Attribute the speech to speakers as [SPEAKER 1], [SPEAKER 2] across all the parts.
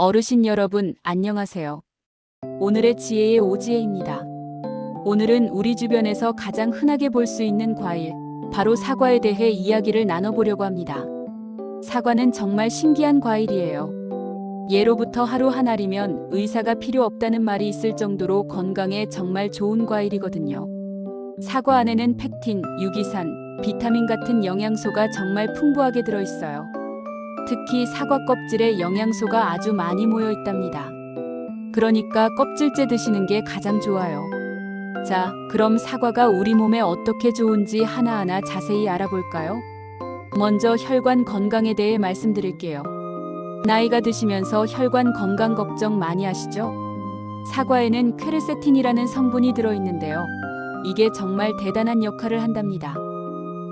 [SPEAKER 1] 어르신 여러분, 안녕하세요. 오늘의 지혜의 오지혜입니다. 오늘은 우리 주변에서 가장 흔하게 볼 수 있는 과일, 바로 사과에 대해 이야기를 나눠보려고 합니다. 사과는 정말 신기한 과일이에요. 예로부터 하루 한 알이면 의사가 필요 없다는 말이 있을 정도로 건강에 정말 좋은 과일이거든요. 사과 안에는 펙틴, 유기산, 비타민 같은 영양소가 정말 풍부하게 들어있어요. 특히 사과 껍질에 영양소가 아주 많이 모여 있답니다. 그러니까 껍질째 드시는 게 가장 좋아요. 자, 그럼 사과가 우리 몸에 어떻게 좋은지 하나하나 자세히 알아볼까요? 먼저 혈관 건강에 대해 말씀드릴게요. 나이가 드시면서 혈관 건강 걱정 많이 하시죠? 사과에는 퀘르세틴이라는 성분이 들어있는데요. 이게 정말 대단한 역할을 한답니다.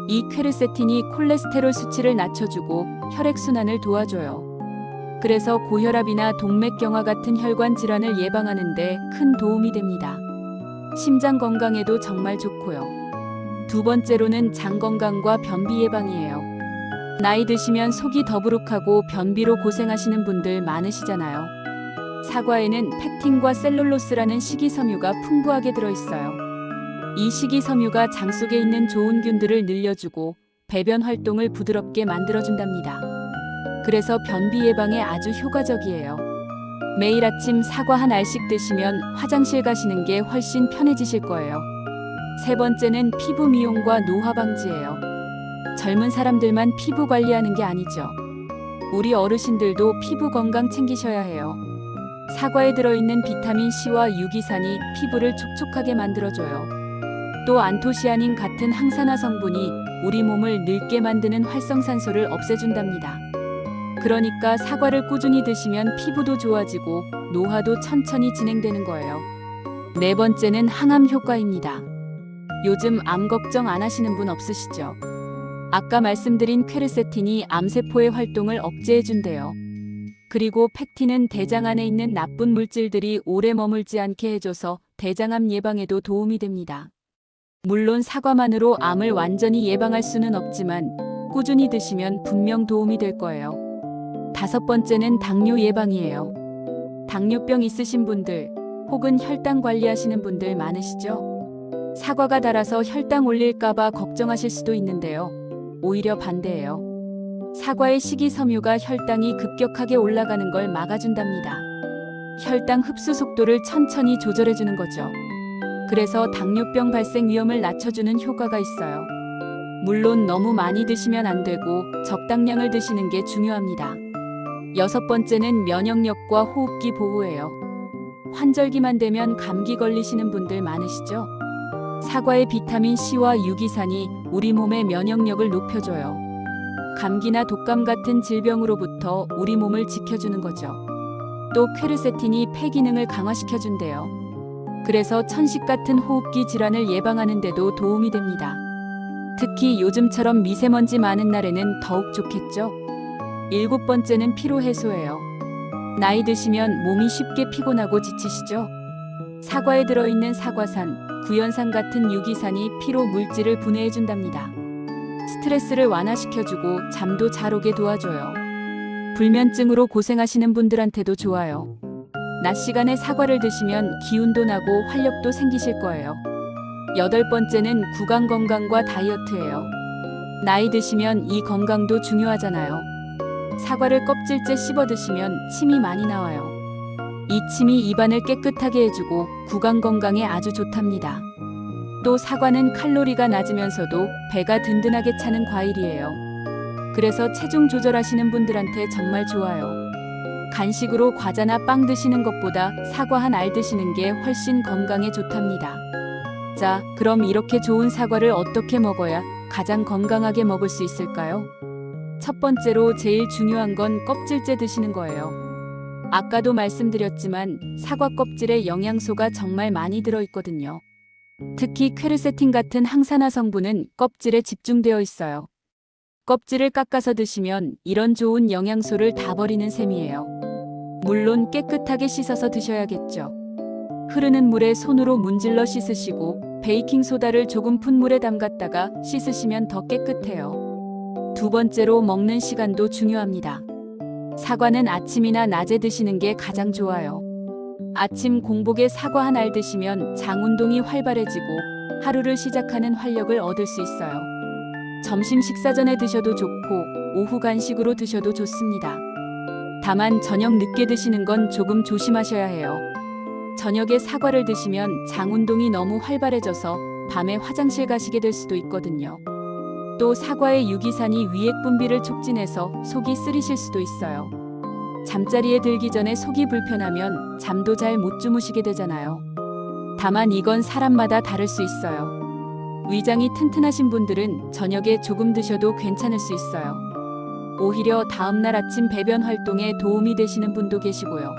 [SPEAKER 1] 이 퀘르세틴이 콜레스테롤 수치를 낮춰주고 혈액순환을 도와줘요. 그래서 고혈압이나 동맥경화 같은 혈관 질환을 예방하는데 큰 도움이 됩니다. 심장 건강에도 정말 좋고요. 두 번째로는 장 건강과 변비 예방이에요. 나이 드시면 속이 더부룩하고 변비로 고생하시는 분들 많으시잖아요. 사과에는 펙틴과 셀룰로스라는 식이섬유가 풍부하게 들어있어요. 이 식이섬유가 장 속에 있는 좋은 균들을 늘려주고 배변 활동을 부드럽게 만들어준답니다. 그래서 변비 예방에 아주 효과적이에요. 매일 아침 사과 한 알씩 드시면 화장실 가시는 게 훨씬 편해지실 거예요. 세 번째는 피부 미용과 노화 방지예요. 젊은 사람들만 피부 관리하는 게 아니죠. 우리 어르신들도 피부 건강 챙기셔야 해요. 사과에 들어있는 비타민 C와 유기산이 피부를 촉촉하게 만들어줘요. 또 안토시아닌 같은 항산화 성분이 우리 몸을 늙게 만드는 활성산소를 없애준답니다. 그러니까 사과를 꾸준히 드시면 피부도 좋아지고 노화도 천천히 진행되는 거예요. 네 번째는 항암 효과입니다. 요즘 암 걱정 안 하시는 분 없으시죠? 아까 말씀드린 퀘르세틴이 암세포의 활동을 억제해준대요. 그리고 펙틴은 대장 안에 있는 나쁜 물질들이 오래 머물지 않게 해줘서 대장암 예방에도 도움이 됩니다. 물론 사과만으로 암을 완전히 예방할 수는 없지만 꾸준히 드시면 분명 도움이 될 거예요. 다섯 번째는 당뇨 예방이에요. 당뇨병 있으신 분들 혹은 혈당 관리하시는 분들 많으시죠? 사과가 달아서 혈당 올릴까봐 걱정하실 수도 있는데요. 오히려 반대예요. 사과의 식이섬유가 혈당이 급격하게 올라가는 걸 막아준답니다. 혈당 흡수 속도를 천천히 조절해주는 거죠. 그래서 당뇨병 발생 위험을 낮춰주는 효과가 있어요. 물론 너무 많이 드시면 안 되고 적당량을 드시는 게 중요합니다. 여섯 번째는 면역력과 호흡기 보호예요. 환절기만 되면 감기 걸리시는 분들 많으시죠? 사과의 비타민 C와 유기산이 우리 몸의 면역력을 높여줘요. 감기나 독감 같은 질병으로부터 우리 몸을 지켜주는 거죠. 또 퀘르세틴이 폐 기능을 강화시켜준대요. 그래서 천식 같은 호흡기 질환을 예방하는 데도 도움이 됩니다. 특히 요즘처럼 미세먼지 많은 날에는 더욱 좋겠죠? 일곱 번째는 피로 해소예요. 나이 드시면 몸이 쉽게 피곤하고 지치시죠? 사과에 들어있는 사과산, 구연산 같은 유기산이 피로 물질을 분해해준답니다. 스트레스를 완화시켜주고 잠도 잘 오게 도와줘요. 불면증으로 고생하시는 분들한테도 좋아요. 낮 시간에 사과를 드시면 기운도 나고 활력도 생기실 거예요. 여덟 번째는 구강 건강과 다이어트예요. 나이 드시면 이 건강도 중요하잖아요. 사과를 껍질째 씹어 드시면 침이 많이 나와요. 이 침이 입안을 깨끗하게 해주고 구강 건강에 아주 좋답니다. 또 사과는 칼로리가 낮으면서도 배가 든든하게 차는 과일이에요. 그래서 체중 조절하시는 분들한테 정말 좋아요. 간식으로 과자나 빵 드시는 것보다 사과 한 알 드시는 게 훨씬 건강에 좋답니다. 자, 그럼 이렇게 좋은 사과를 어떻게 먹어야 가장 건강하게 먹을 수 있을까요? 첫 번째로 제일 중요한 건 껍질째 드시는 거예요. 아까도 말씀드렸지만 사과 껍질에 영양소가 정말 많이 들어있거든요. 특히 퀘르세틴 같은 항산화 성분은 껍질에 집중되어 있어요. 껍질을 깎아서 드시면 이런 좋은 영양소를 다 버리는 셈이에요. 물론 깨끗하게 씻어서 드셔야겠죠. 흐르는 물에 손으로 문질러 씻으시고 베이킹 소다를 조금 푼 물에 담갔다가 씻으시면 더 깨끗해요. 두 번째로 먹는 시간도 중요합니다. 사과는 아침이나 낮에 드시는 게 가장 좋아요. 아침 공복에 사과 한 알 드시면 장 운동이 활발해지고 하루를 시작하는 활력을 얻을 수 있어요. 점심 식사 전에 드셔도 좋고 오후 간식으로 드셔도 좋습니다. 다만 저녁 늦게 드시는 건 조금 조심하셔야 해요. 저녁에 사과를 드시면 장 운동이 너무 활발해져서 밤에 화장실 가시게 될 수도 있거든요. 또 사과의 유기산이 위액 분비를 촉진해서 속이 쓰리실 수도 있어요. 잠자리에 들기 전에 속이 불편하면 잠도 잘 못 주무시게 되잖아요. 다만 이건 사람마다 다를 수 있어요. 위장이 튼튼하신 분들은 저녁에 조금 드셔도 괜찮을 수 있어요. 오히려 다음날 아침 배변 활동에 도움이 되시는 분도 계시고요.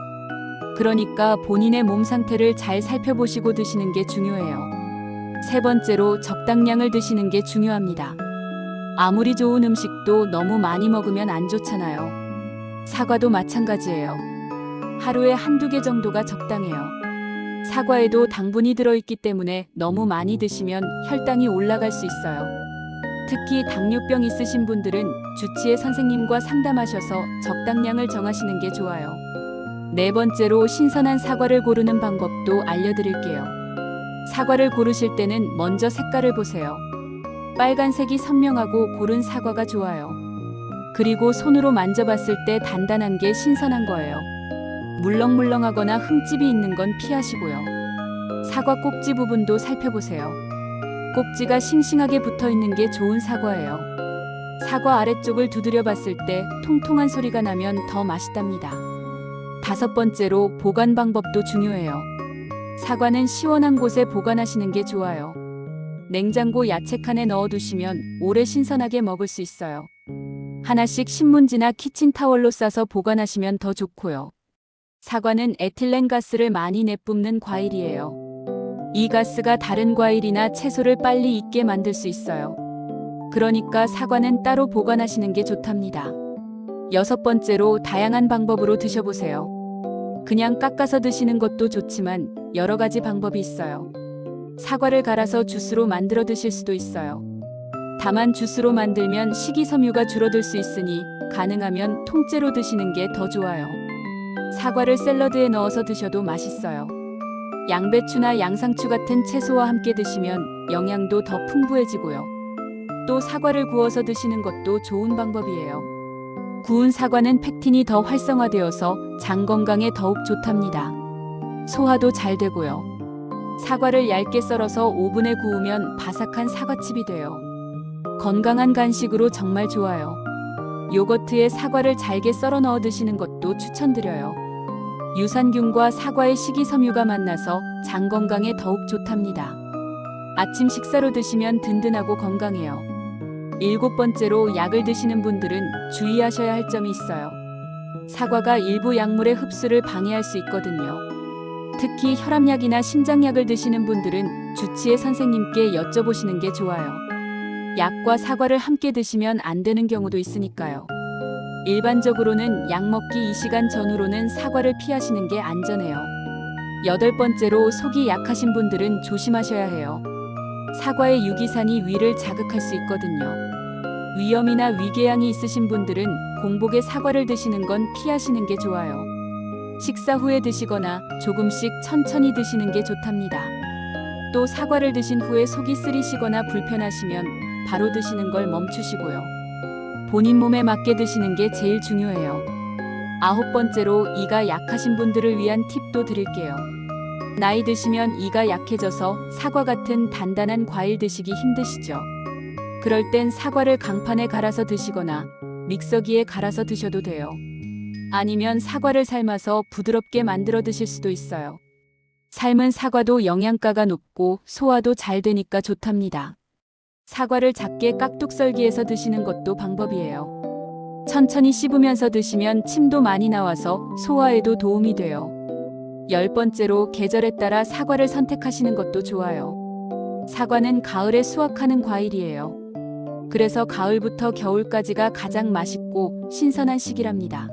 [SPEAKER 1] 그러니까 본인의 몸 상태를 잘 살펴보시고 드시는 게 중요해요. 세 번째로 적당량을 드시는 게 중요합니다. 아무리 좋은 음식도 너무 많이 먹으면 안 좋잖아요. 사과도 마찬가지예요. 하루에 한두 개 정도가 적당해요. 사과에도 당분이 들어있기 때문에 너무 많이 드시면 혈당이 올라갈 수 있어요. 특히 당뇨병 있으신 분들은 주치의 선생님과 상담하셔서 적당량을 정하시는 게 좋아요. 네 번째로 신선한 사과를 고르는 방법도 알려드릴게요. 사과를 고르실 때는 먼저 색깔을 보세요. 빨간색이 선명하고 고른 사과가 좋아요. 그리고 손으로 만져봤을 때 단단한 게 신선한 거예요. 물렁물렁하거나 흠집이 있는 건 피하시고요. 사과 꼭지 부분도 살펴보세요. 꼭지가 싱싱하게 붙어 있는 게 좋은 사과예요. 사과 아래쪽을 두드려 봤을 때 통통한 소리가 나면 더 맛있답니다. 다섯 번째로 보관 방법도 중요해요. 사과는 시원한 곳에 보관하시는 게 좋아요. 냉장고 야채칸에 넣어두시면 오래 신선하게 먹을 수 있어요. 하나씩 신문지나 키친타월로 싸서 보관하시면 더 좋고요. 사과는 에틸렌 가스를 많이 내뿜는 과일이에요. 이 가스가 다른 과일이나 채소를 빨리 익게 만들 수 있어요. 그러니까 사과는 따로 보관하시는 게 좋답니다. 여섯 번째로 다양한 방법으로 드셔보세요. 그냥 깎아서 드시는 것도 좋지만 여러 가지 방법이 있어요. 사과를 갈아서 주스로 만들어 드실 수도 있어요. 다만 주스로 만들면 식이섬유가 줄어들 수 있으니 가능하면 통째로 드시는 게 더 좋아요. 사과를 샐러드에 넣어서 드셔도 맛있어요. 양배추나 양상추 같은 채소와 함께 드시면 영양도 더 풍부해지고요. 또 사과를 구워서 드시는 것도 좋은 방법이에요. 구운 사과는 팩틴이 더 활성화되어서 장 건강에 더욱 좋답니다. 소화도 잘 되고요. 사과를 얇게 썰어서 오븐에 구우면 바삭한 사과칩이 돼요. 건강한 간식으로 정말 좋아요. 요거트에 사과를 잘게 썰어 넣어 드시는 것도 추천드려요. 유산균과 사과의 식이섬유가 만나서 장 건강에 더욱 좋답니다. 아침 식사로 드시면 든든하고 건강해요. 일곱 번째로 약을 드시는 분들은 주의하셔야 할 점이 있어요. 사과가 일부 약물의 흡수를 방해할 수 있거든요. 특히 혈압약이나 심장약을 드시는 분들은 주치의 선생님께 여쭤보시는 게 좋아요. 약과 사과를 함께 드시면 안 되는 경우도 있으니까요. 일반적으로는 약 먹기 2시간 전후로는 사과를 피하시는 게 안전해요. 여덟 번째로 속이 약하신 분들은 조심하셔야 해요. 사과의 유기산이 위를 자극할 수 있거든요. 위염이나 위궤양이 있으신 분들은 공복에 사과를 드시는 건 피하시는 게 좋아요. 식사 후에 드시거나 조금씩 천천히 드시는 게 좋답니다. 또 사과를 드신 후에 속이 쓰리시거나 불편하시면 바로 드시는 걸 멈추시고요. 본인 몸에 맞게 드시는 게 제일 중요해요. 아홉 번째로 이가 약하신 분들을 위한 팁도 드릴게요. 나이 드시면 이가 약해져서 사과 같은 단단한 과일 드시기 힘드시죠? 그럴 땐 사과를 강판에 갈아서 드시거나 믹서기에 갈아서 드셔도 돼요. 아니면 사과를 삶아서 부드럽게 만들어 드실 수도 있어요. 삶은 사과도 영양가가 높고 소화도 잘 되니까 좋답니다. 사과를 작게 깍둑 썰기해서 드시는 것도 방법이에요. 천천히 씹으면서 드시면 침도 많이 나와서 소화에도 도움이 돼요. 열 번째로 계절에 따라 사과를 선택하시는 것도 좋아요. 사과는 가을에 수확하는 과일이에요. 그래서 가을부터 겨울까지가 가장 맛있고 신선한 시기랍니다.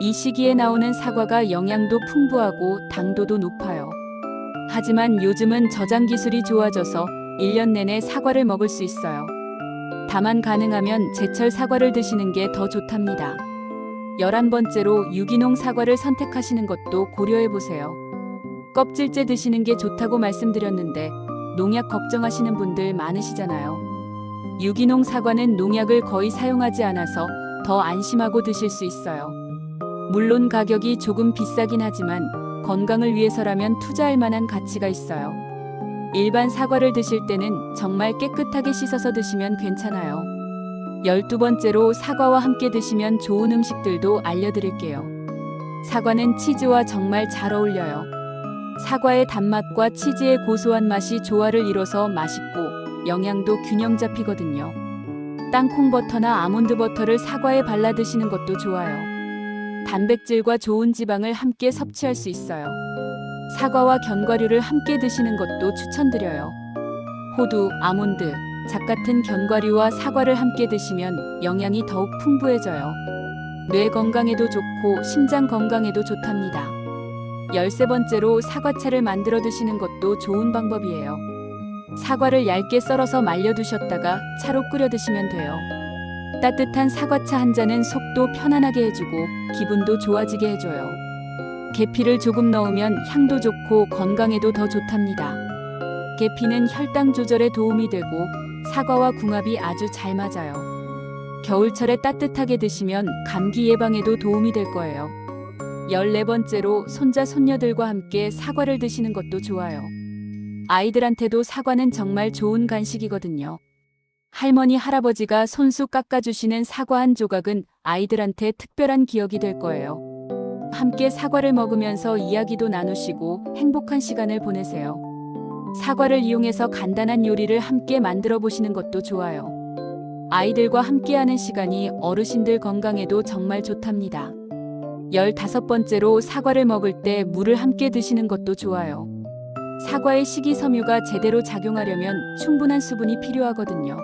[SPEAKER 1] 이 시기에 나오는 사과가 영양도 풍부하고 당도도 높아요. 하지만 요즘은 저장 기술이 좋아져서 1년 내내 사과를 먹을 수 있어요. 다만 가능하면 제철 사과를 드시는 게 더 좋답니다. 11번째로 유기농 사과를 선택하시는 것도 고려해 보세요. 껍질째 드시는 게 좋다고 말씀드렸는데 농약 걱정하시는 분들 많으시잖아요. 유기농 사과는 농약을 거의 사용하지 않아서 더 안심하고 드실 수 있어요. 물론 가격이 조금 비싸긴 하지만 건강을 위해서라면 투자할 만한 가치가 있어요. 일반 사과를 드실 때는 정말 깨끗하게 씻어서 드시면 괜찮아요. 열두 번째로 사과와 함께 드시면 좋은 음식들도 알려드릴게요. 사과는 치즈와 정말 잘 어울려요. 사과의 단맛과 치즈의 고소한 맛이 조화를 이뤄서 맛있고 영양도 균형 잡히거든요. 땅콩 버터나 아몬드 버터를 사과에 발라 드시는 것도 좋아요. 단백질과 좋은 지방을 함께 섭취할 수 있어요. 사과와 견과류를 함께 드시는 것도 추천드려요. 호두, 아몬드, 잣 같은 견과류와 사과를 함께 드시면 영양이 더욱 풍부해져요. 뇌 건강에도 좋고 심장 건강에도 좋답니다. 열세 번째로 사과차를 만들어 드시는 것도 좋은 방법이에요. 사과를 얇게 썰어서 말려두셨다가 차로 끓여 드시면 돼요. 따뜻한 사과차 한 잔은 속도 편안하게 해주고 기분도 좋아지게 해줘요. 계피를 조금 넣으면 향도 좋고 건강에도 더 좋답니다. 계피는 혈당 조절에 도움이 되고 사과와 궁합이 아주 잘 맞아요. 겨울철에 따뜻하게 드시면 감기 예방에도 도움이 될 거예요. 14번째로 손자 손녀들과 함께 사과를 드시는 것도 좋아요. 아이들한테도 사과는 정말 좋은 간식이거든요. 할머니, 할아버지가 손수 깎아주시는 사과 한 조각은 아이들한테 특별한 기억이 될 거예요. 함께 사과를 먹으면서 이야기도 나누시고 행복한 시간을 보내세요. 사과를 이용해서 간단한 요리를 함께 만들어 보시는 것도 좋아요. 아이들과 함께하는 시간이 어르신들 건강에도 정말 좋답니다. 15번째로 사과를 먹을 때 물을 함께 드시는 것도 좋아요. 사과의 식이섬유가 제대로 작용하려면 충분한 수분이 필요하거든요.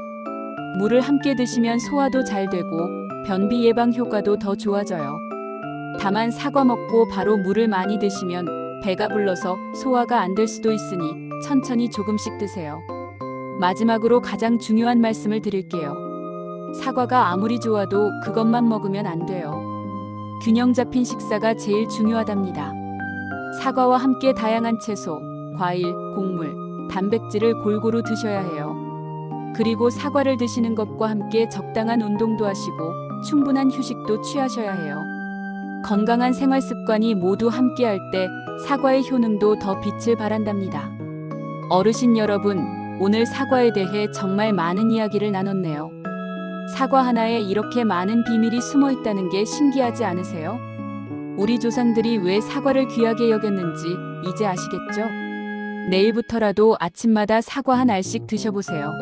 [SPEAKER 1] 물을 함께 드시면 소화도 잘 되고 변비 예방 효과도 더 좋아져요. 다만 사과 먹고 바로 물을 많이 드시면 배가 불러서 소화가 안 될 수도 있으니 천천히 조금씩 드세요. 마지막으로 가장 중요한 말씀을 드릴게요. 사과가 아무리 좋아도 그것만 먹으면 안 돼요. 균형 잡힌 식사가 제일 중요하답니다. 사과와 함께 다양한 채소, 과일, 곡물, 단백질을 골고루 드셔야 해요. 그리고 사과를 드시는 것과 함께 적당한 운동도 하시고 충분한 휴식도 취하셔야 해요. 건강한 생활 습관이 모두 함께 할 때 사과의 효능도 더 빛을 발한답니다. 어르신 여러분, 오늘 사과에 대해 정말 많은 이야기를 나눴네요. 사과 하나에 이렇게 많은 비밀이 숨어 있다는 게 신기하지 않으세요? 우리 조상들이 왜 사과를 귀하게 여겼는지 이제 아시겠죠? 내일부터라도 아침마다 사과 한 알씩 드셔보세요.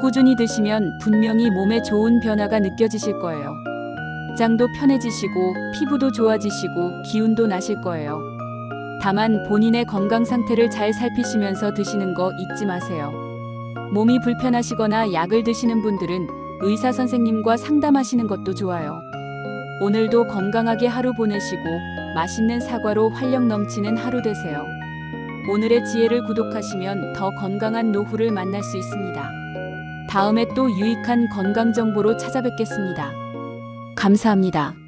[SPEAKER 1] 꾸준히 드시면 분명히 몸에 좋은 변화가 느껴지실 거예요. 장도 편해지시고 피부도 좋아지시고 기운도 나실 거예요. 다만 본인의 건강 상태를 잘 살피시면서 드시는 거 잊지 마세요. 몸이 불편하시거나 약을 드시는 분들은 의사 선생님과 상담하시는 것도 좋아요. 오늘도 건강하게 하루 보내시고 맛있는 사과로 활력 넘치는 하루 되세요. 오늘의 지혜를 구독하시면 더 건강한 노후를 만날 수 있습니다. 다음에 또 유익한 건강 정보로 찾아뵙겠습니다. 감사합니다.